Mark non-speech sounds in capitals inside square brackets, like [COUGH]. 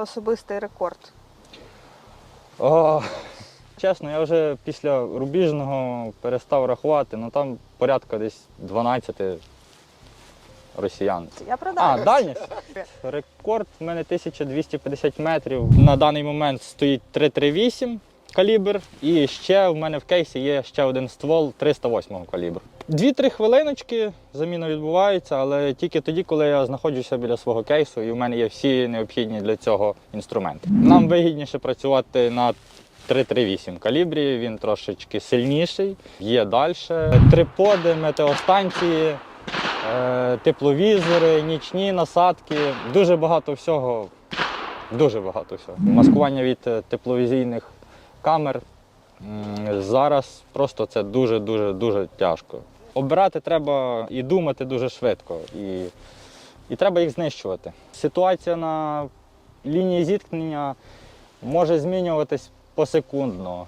особистий рекорд? О, чесно, я вже після рубіжного перестав рахувати, ну там порядка десь 12 росіян. Я про А, дальність. [LAUGHS] Рекорд в мене 1250 метрів. На даний момент стоїть 338 калібр, і ще в мене в кейсі є ще один ствол 308 калібру. Дві-три хвилиночки заміна відбувається, але тільки тоді, коли я знаходжуся біля свого кейсу, і в мене є всі необхідні для цього інструменти. Нам вигідніше працювати на 338 калібрі, він трошечки сильніший, є далі. Триподи, метеостанції, е, тепловізори, нічні насадки. Дуже багато всього. Дуже багато всього. Маскування від е, тепловізійних камер. Зараз просто це дуже-дуже дуже тяжко. Обирати треба і думати дуже швидко, і, і треба їх знищувати. Ситуація на лінії зіткнення може змінюватись посекундно.